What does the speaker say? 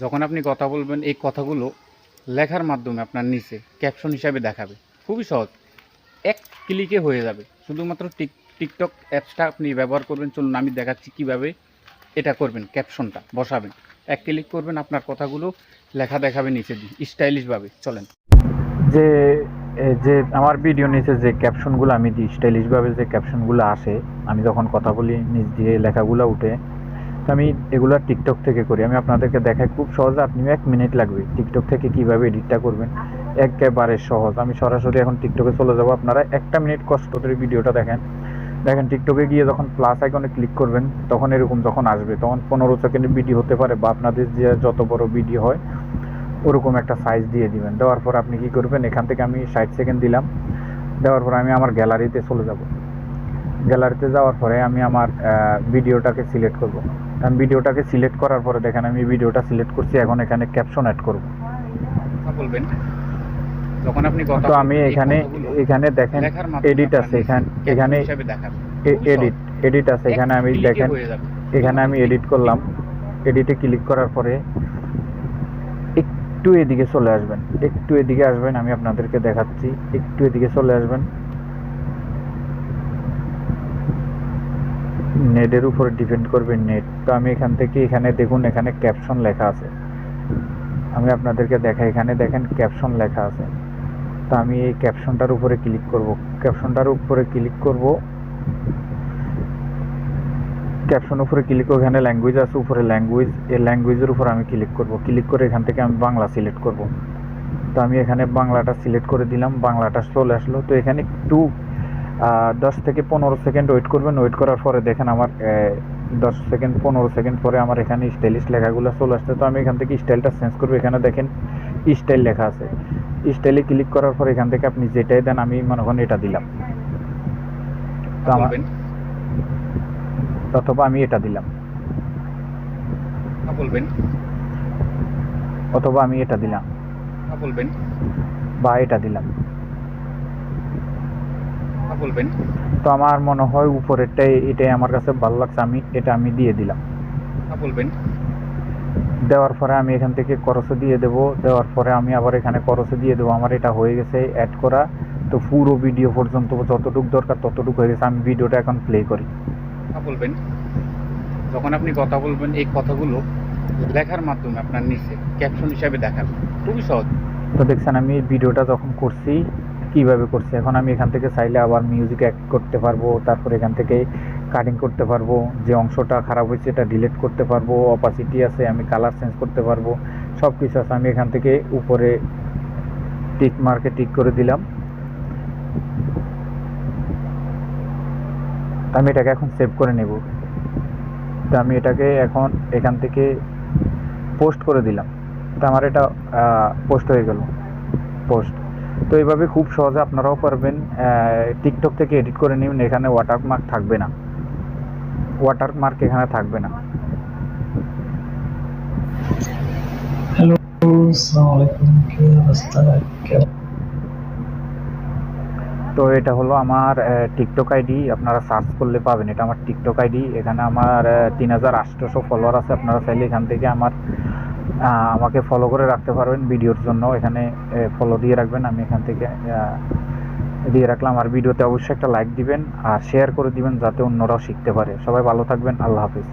যখন আপনি কথা বলবেন, এই কথাগুলো লেখার মাধ্যমে আপনার নিচে ক্যাপশন হিসাবে দেখাবে। খুবই সহজ। এক ক্লিকে হয়ে যাবে। শুধুমাত্র টিক, টিকটক অ্যাপসটা আপনি ব্যবহার করবেন। চলুন আমি দেখাচ্ছি কীভাবে এটা করবেন ক্যাপশনটা বসাবেন। এক ক্লিক করবেন, আপনার কথাগুলো লেখা দেখাবে নিচে দিয়ে স্টাইলিশভাবে চলেন। যে যে আমার ভিডিও নিচে যে ক্যাপশনগুলো আমি দিই স্টাইলিশভাবে যে ক্যাপশনগুলো আসে, আমি যখন কথা বলি, নিচ দিয়ে লেখাগুলো উঠে আমি এগুলো টিকটক থেকে করি। আমি আপনাদেরকে দেখাই, খুব সহজে আপনিও এক মিনিট লাগবে টিকটক থেকে কীভাবে এডিটটা করবেন। একেবারে সহজ। আমি সরাসরি এখন টিকটকে চলে যাব। আপনারা একটা মিনিট কষ্ট করে ভিডিওটা দেখেন। দেখেন টিকটকে গিয়ে যখন প্লাস আইকনে ক্লিক করবেন, তখন এরকম যখন আসবে, তখন পনেরো সেকেন্ডের ভিডিও হতে পারে বা আপনাদের যে যত বড় ভিডিও হয়, ওরকম একটা সাইজ দিয়ে দিবেন। দেওয়ার পর আপনি কি করবেন, এখান থেকে আমি ষাট সেকেন্ড দিলাম। দেওয়ার পর আমি আমার গ্যালারিতে চলে যাব। গ্যালারিতে যাওয়ার পরে আমি আমার ভিডিওটাকে সিলেক্ট করব। আমি ভিডিওটাকে সিলেক্ট করার পরে দেখেন আমি ভিডিওটা সিলেক্ট করছি এখন এখানে ক্যাপশন অ্যাড করব। বলবেন? যখন আপনি কথা তো আমি এখানে এখানে দেখেন এডিট আছে এখানে এখানে এডিট এডিট আছে এখানে আমি দেখেন এখানে আমি এডিট করলাম। এডিটে ক্লিক করার পরে একটু এদিকে চলে আসবেন। একটু এদিকে আসবেন আমি আপনাদেরকে দেখাচ্ছি। একটু এদিকে চলে আসবেন। নেটের উপরে ডিপেন্ড করবে নেট। তো আমি এখান থেকে এখানে দেখুন, এখানে ক্যাপশন লেখা আছে। আমি আপনাদেরকে দেখাই, এখানে দেখেন ক্যাপশন লেখা আছে। তো আমি এই ক্যাপশনটার উপরে ক্লিক করব। ক্যাপশনটার উপরে ক্লিক করব। ক্যাপশন উপরে ক্লিক করে এখানে ল্যাঙ্গুয়েজ আছে উপরে ল্যাঙ্গুয়েজ এই ল্যাঙ্গুয়েজের উপর আমি ক্লিক করব। ক্লিক করে এখান থেকে আমি বাংলা সিলেক্ট করব। তো আমি এখানে বাংলাটা সিলেক্ট করে দিলাম, বাংলাটা চলে আসলো। তো এখানে একটু দশ থেকে পনেরো সেকেন্ড ওয়েট করবেন। ওয়েট করার পরে দেখেন আমার দশ সেকেন্ড পনেরো সেকেন্ড পরে আমার এখানে স্টাইলিশ লেখাগুলো চলে আসছে। তো আমি এখান থেকে স্টাইলটা চেঞ্জ করব। এখানে দেখেন স্টাইল লেখা আছে। স্টাইলে ক্লিক করার পর এখান থেকে আপনি যেটাই দেন আমি মনে করেন এটা দিলাম। তো আমার অথবা আমি এটা দিলাম। হ্যাঁ, বলবেন। অথবা আমি এটা দিলাম। হ্যাঁ, বলবেন। বা এটা দিলাম। হ্যাঁ, বলবেন? তো আমার মনে হয় উপরেরটাই এটাই আমার কাছে ভালো লাগছে আমি এটা আমি দিয়ে দিলাম। হ্যাঁ, বলবেন। দেওয়ার পরে আমি এখান থেকে করসে দিয়ে দেব দেওয়ার পরে আমি আবার এখানে করসে দিয়ে দেবো। আমার এটা হয়ে গেছে অ্যাড করা। তো পুরো ভিডিও পর্যন্ত যতটুকু দরকার ততটুকু হয়ে গেছে। আমি ভিডিওটা এখন প্লে করি। বলবেন। যখন আপনি কথা বলবেন এই কথাগুলো লেখার মাধ্যমে আপনার নিচে ক্যাপশন হিসাবে দেখাবেন খুবই সহজ। তো দেখছেন আমি এই ভিডিওটা যখন করছি কীভাবে করছি? এখন আমি এখান থেকে চাইলে আবার মিউজিক অ্যাড করতে পারব, তারপর এখান থেকে কাটিং করতে পারব, যে অংশটা খারাপ হয়েছে এটা ডিলিট করতে পারব অপাসিটি আছে আমি কালার চেঞ্জ করতে পারব সব কিছু আছে। আমি এখান থেকে উপরে টিক মার্কে টিক করে দিলাম। আমি এটাকে এখন সেভ করে নেব। তো আমি এটাকে এখন এখান থেকে পোস্ট করে দিলাম। তো আমার এটা পোস্ট হয়ে গেল। পোস্ট তো এইভাবে খুব সহজে আপনারাও পারবেন টিকটক থেকে এডিট করে নেবেন এখানে ওয়াটারমার্ক থাকবে না। ওয়াটারমার্ক এখানে থাকবে না। হ্যালো আলাইকুম কি অবস্থা? তো এটা হলো আমার টিকটক আইডি আপনারা সার্চ করলে পাবেন। এটা আমার টিকটক আইডি এখানে আমার তিন হাজার আটশোশো ফলোয়ার আছে। আপনারা চাইলে এখান থেকে আমার আমাকে ফলো করে রাখতে পারবেন ভিডিওর জন্য। এখানে ফলো দিয়ে রাখবেন, আমি এখান থেকে দিয়ে রাখলাম। আর ভিডিওতে অবশ্যই একটা লাইক দিবেন আর শেয়ার করে দিবেন যাতে অন্যরাও শিখতে পারে। সবাই ভালো থাকবেন, আল্লাহ হাফিজ।